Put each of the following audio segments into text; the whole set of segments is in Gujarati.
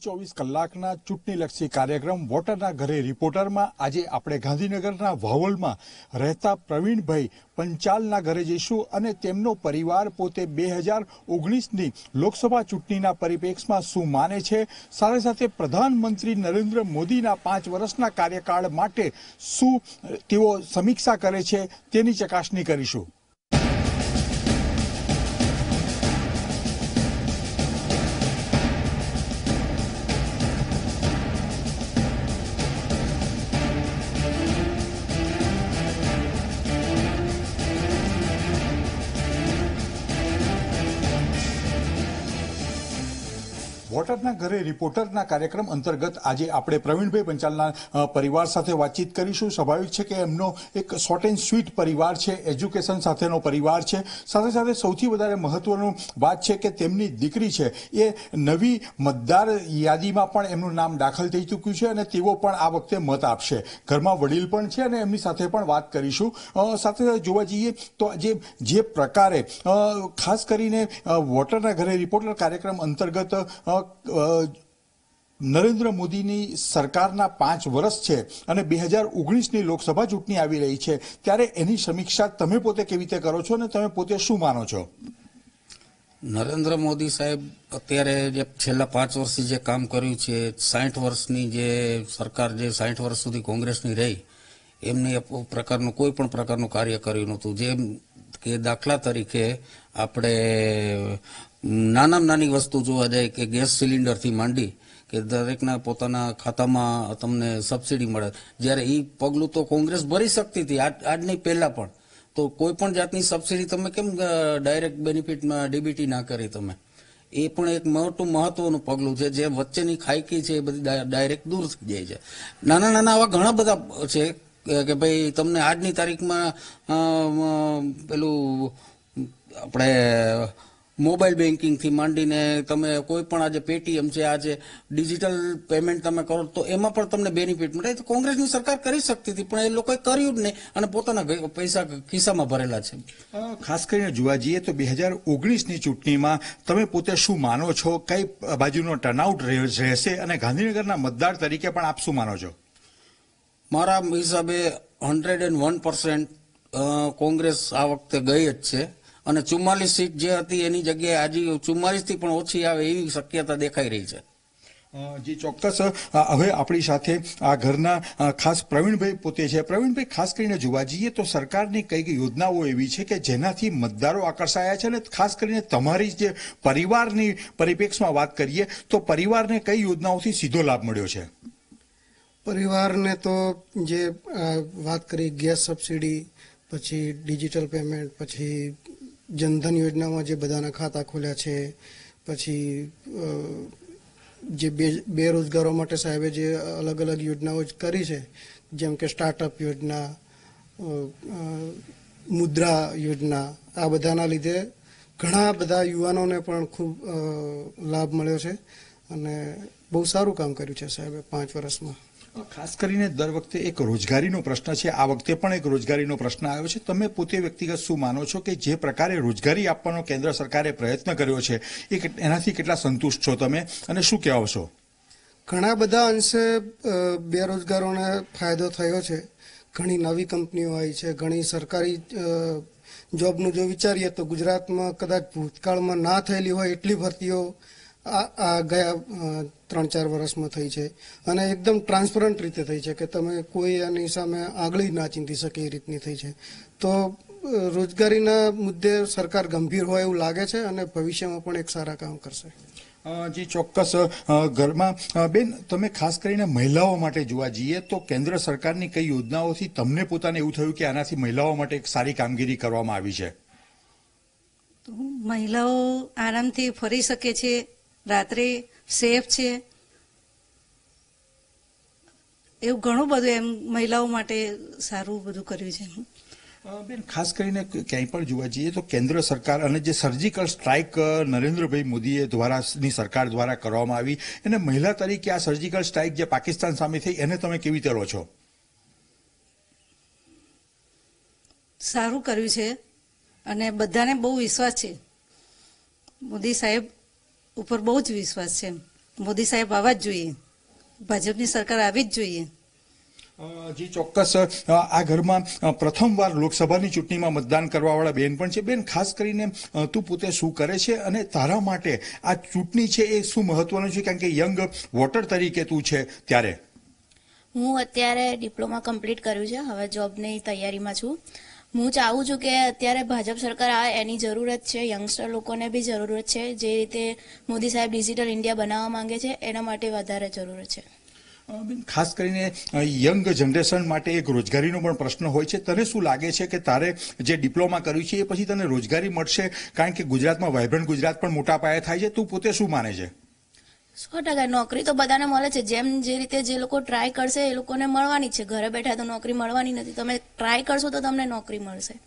ચોવીસ કલાકના ચૂંટણીલક્ષી કાર્યક્રમ વોટરના ઘરે રિપોર્ટરમાં આજે આપણે ગાંધીનગરના વાવલમાં રહેતા પ્રવીણભાઈ પંચાલના ઘરે જઈશું અને તેમનો પરિવાર પોતે બે હજાર ઓગણીસની લોકસભા ચૂંટણીના પરિપ્રેક્ષમાં શું માને છે? સાથે સાથે પ્રધાનમંત્રી નરેન્દ્ર મોદીના પાંચ વર્ષના કાર્યકાળ માટે શું તેઓ સમીક્ષા કરે છે? તેની ચકાસણી કરીશું. વોટરના ઘરે રિપોર્ટરના કાર્યક્રમ અંતર્ગત આજે આપણે પ્રવીણભાઈ પંચાલના પરિવાર સાથે વાતચીત કરીશું. સ્વાભાવિક છે કે એમનો એક શોર્ટ એન્ડ સ્વીટ પરિવાર છે એજ્યુકેશન સાથેનો પરિવાર છે. સાથે સાથે સૌથી વધારે મહત્વનું વાત છે કે તેમની દીકરી છે, એ નવી મતદાર યાદીમાં પણ એમનું નામ દાખલ થઈ ચૂક્યું છે અને તેઓ પણ આ વખતે મત આપશે. ઘરમાં વડીલ પણ છે અને એમની સાથે પણ વાત કરીશું. સાથે સાથે જોવા જઈએ તો જે જે પ્રકારે ખાસ કરીને વોટરના ઘરે રિપોર્ટર કાર્યક્રમ અંતર્ગત નરેન્દ્ર મોદીની સરકારના પાંચ વર્ષ છે અને બે હજાર ઓગણીસની લોકસભા ચૂંટણી આવી રહી છે, ત્યારે એની સમીક્ષા તમે પોતે કેવી રીતે કરો છો અને તમે પોતે શું માનો છો? નરેન્દ્ર મોદી સાહેબ, અત્યારે જે છેલ્લા પાંચ વર્ષથી જે કામ કર્યું છે, સાઠ વર્ષની જે સરકાર જે સાઠ વર્ષ સુધી કોંગ્રેસની રહી, એમને પ્રકારનું કોઈ પણ પ્રકારનું કાર્ય કર્યું નહોતું. જેમ કે દાખલા તરીકે આપણે નાનામાં નાની વસ્તુ જોવા જાય કે ગેસ સિલિન્ડરથી માંડી કે દરેકના પોતાના ખાતામાં તમને સબસિડી મળે. જ્યારે એ પગલું તો કોંગ્રેસ ભરી શકતી હતી, આજ આજની પહેલા પણ. તો કોઈ પણ જાતની સબસિડી તમે કેમ ડાયરેક્ટ બેનિફિટમાં ડીબીટી ના કરી તમે? એ પણ એક મોટું મહત્વનું પગલું છે, જે વચ્ચેની ખાઈકી છે એ બધી ડાયરેક્ટ દૂર થઈ જાય છે. નાના નાના આવા ઘણા બધા છે કે- ભાઈ તમને આજની તારીખમાં પેલું આપણે મોબાઈલ બેન્કિંગથી માંડીને તમે કોઈ પણ આજે પેટીએમ છે આજે ડિજિટલ પેમેન્ટ તમે કરો તો એમાં પણ તમને બેનિફિટ મળે. તો કોંગ્રેસની સરકાર કરી શકતી હતી પણ એ લોકોએ કર્યું જ નહીં અને પોતાના પૈસા ખિસ્સામાં ભરેલા છે. ખાસ કરીને જોવા જઈએ તો બે હજાર ઓગણીસની ચૂંટણીમાં તમે પોતે શું માનો છો કઈ બાજુનો ટર્નઆઉટ રહેશે અને ગાંધીનગરના મતદાર તરીકે પણ આપ શું માનો છો? મારા હિસાબે hundred and one percent Congress આ વખતે ગઈ જ છે. અને ચુમ્માલીસ સીટ જે હતી એની જગ્યાએ આજે ચુમ્માલીસથી પણ ઓછી આવે એવી શક્યતા દેખાઈ રહી છે. જી ચોક્કસ. હવે આપણી સાથે આ ઘરના ખાસ પ્રવીણભાઈ પોતે છે. પ્રવીણભાઈ ખાસ કરીને જોવા જઈએ તો સરકારની કઈ કઈ યોજનાઓ એવી છે કે જેનાથી મતદારો આકર્ષાયા છે અને ખાસ કરીને તમારી જે પરિવારની પરિપ્રેક્ષમાં વાત કરીએ તો પરિવારને કઈ યોજનાઓથી સીધો લાભ મળ્યો છે? પરિવારને તો જે વાત કરી ગેસ સબસિડી પછી ડિજિટલ પેમેન્ટ પછી જનધન યોજનામાં જે બધાના ખાતા ખોલ્યા છે, પછી જે બેરોજગારો માટે સાહેબે જે અલગ અલગ યોજનાઓ કરી છે, જેમ કે સ્ટાર્ટઅપ યોજના મુદ્રા યોજના, આ બધાના લીધે ઘણા બધા યુવાનોને પણ ખૂબ લાભ મળ્યો છે અને બહુ સારું કામ કર્યું છે સાહેબે પાંચ વર્ષમાં. ખાસ કરીને દર વખતે એક રોજગારીનો પ્રશ્ન છે. આ વખતે પણ એક રોજગારીનો પ્રશ્ન આવ્યો છે. તમે પોતે વ્યક્તિગત શું માનો છો કે જે પ્રકારે રોજગારી આપવાનો કેન્દ્ર સરકારે પ્રયત્ન કર્યો છે, એ એનાથી કેટલા સંતુષ્ટ છો તમે અને શું કહેવા છો? ઘણા બધા અંશે બેરોજગારોને ફાયદો થયો છે. ઘણી નવી કંપનીઓ આવી છે. ઘણી સરકારી જોબનું જો વિચારીએ તો ગુજરાતમાં કદાચ ભૂતકાળમાં ના થયેલી હોય એટલી ભરતીઓ આ આ ગયા ત્રણ ચાર વર્ષમાં થઈ છે. અને એકદમ ટ્રાન્સપરન્ટ રીતે થઈ છે કે તમે કોઈ એની સામે આગળી ના ચીંધી શકે એ રીતની થઈ છે. તો રોજગારીના મુદ્દે સરકાર ગંભીર હોય એવું લાગે છે અને ભવિષ્યમાં પણ એક સારા કામ કરશે. જે જી ચોક્કસ ઘરમાં બેન તમે ખાસ કરીને મહિલાઓ માટે જોવા જઈએ તો કેન્દ્ર સરકારની કઈ યોજનાઓથી તમને પોતાને એવું થયું કે આનાથી મહિલાઓ માટે એક સારી કામગીરી કરવામાં આવી છે? તો મહિલાઓ આરામથી ફરી શકે છે. રાત્રે સેફ છે. એવું ઘણું બધું એમ મહિલાઓ માટે સારું બધું કર્યું છે. બેન ખાસ કરીને ક્યાંય પણ જોવા જઈએ તો કેન્દ્ર સરકાર અને જે સર્જિકલ સ્ટ્રાઇક નરેન્દ્રભાઈ મોદીએ દ્વારા ની સરકાર દ્વારા કરવામાં આવી અને મહિલા તરીકે આ સર્જિકલ સ્ટ્રાઇક જે પાકિસ્તાન સામે થઈ એને તમે કેવી રીતે લો છો? સારું કર્યું છે અને બધાને બહુ વિશ્વાસ છે. મોદી સાહેબ ઉપર બહુ જ વિશ્વાસ છે. મોદી સાહેબ આવવા જ જોઈએ. ભાજપની સરકાર આવી જ જોઈએ. જી ચોક્કસ. આ ઘરમાં પ્રથમવાર લોકસભાની ચૂંટણીમાં મતદાન કરવાવાળા બેન પણ છે. બેન ખાસ કરીને તું પોતે શું કરે છે અને તારા માટે આ ચૂંટણી છે એ શું મહત્વનું છે? કારણ કે યંગ વોટર તરીકે તું છે ત્યારે. હું અત્યારે ડિપ્લોમા કમ્પ્લીટ કર્યું છે. હવે જોબની તૈયારીમાં છું. હું ચાહું છું કે અત્યારે ભાજપ સરકાર આવે, એની જરૂરત છે. યંગસ્ટર લોકોને બી જરૂરત છે. જે રીતે મોદી સાહેબ ડિજિટલ ઇન્ડિયા બનાવવા માંગે છે, એના માટે વધારે જરૂરત છે. ખાસ કરીને યંગ જનરેશન માટે એક રોજગારીનો પણ પ્રશ્ન હોય છે. તને શું લાગે છે કે તારે જે ડિપ્લોમા કર્યું છે, એ પછી તને રોજગારી મળશે? કારણ કે ગુજરાતમાં વાઇબ્રન્ટ ગુજરાત પણ મોટા પાયે થાય છે. તું પોતે શું માને છે? સો ટકા નોકરી તો બધાને મળે છે. જેમ જે રીતે જે લોકો ટ્રાય કરશે એ લોકોને મળવાની છે. ઘરે બેઠા તો નોકરી મળવાની નથી. તમે ટ્રાય કરશો તો તમને નોકરી મળશે.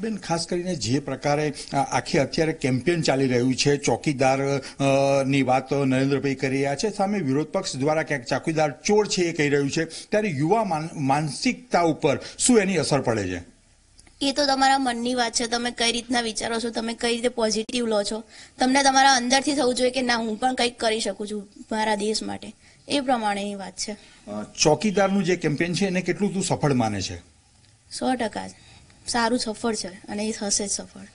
બેન, ખાસ કરીને જે પ્રકારે આખી અત્યારે કેમ્પેન ચાલી રહ્યું છે, ચોકીદારની વાત નરેન્દ્રભાઈ કરી રહ્યા છે. સામે વિરોધ પક્ષ દ્વારા ક્યાંક ચોકીદાર ચોર છે એ કહી રહ્યું છે. ત્યારે યુવા માન- માનસિકતા ઉપર શું એની અસર પડે છે? એ તો તમારા મનની વાત છે તમે કઈ રીતના વિચારો છો તમે કઈ રીતે પોઝિટિવ લો છો તમને તમારા અંદરથી થવું જોઈએ કે ના હું પણ કંઈક કરી શકું છું મારા દેશ માટે. એ પ્રમાણેની વાત છે. ચોકીદારનું જે કેમ્પેન છે એને કેટલું તું સફળ માને છે? સો ટકા. સારું સફળ છે અને એ થશે જ સફળ.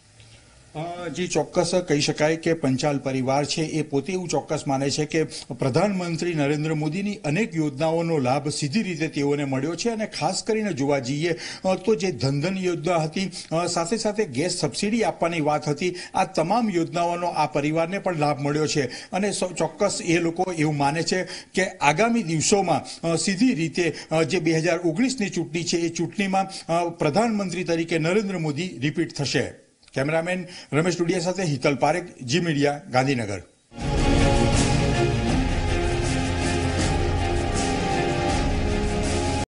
જી ચોક્કસ કહી શકાય કે પંચાલ પરિવાર છે, એ પોતે એવું ચોક્કસ માને છે કે પ્રધાનમંત્રી નરેન્દ્ર મોદીની અનેક યોજનાઓનો લાભ સીધી રીતે તેઓને મળ્યો છે અને ખાસ કરીને જોવા જઈએ તો જે ધનધન યોજના હતી સાથે સાથે ગેસ સબસિડી આપવાની વાત હતી, આ તમામ યોજનાઓનો આ પરિવારને પણ લાભ મળ્યો છે. અને ચોક્કસ એ લોકો એવું માને છે કે આગામી દિવસોમાં સીધી રીતે જે બે હજાર ઓગણીસની ચૂંટણી છે, એ ચૂંટણીમાં પ્રધાનમંત્રી તરીકે નરેન્દ્ર મોદી રિપીટ થશે. કેમેરામેન રમેશ ટુડિયા સાથે હિતલ પારેખ જી મીડિયા ગાંધીનગર.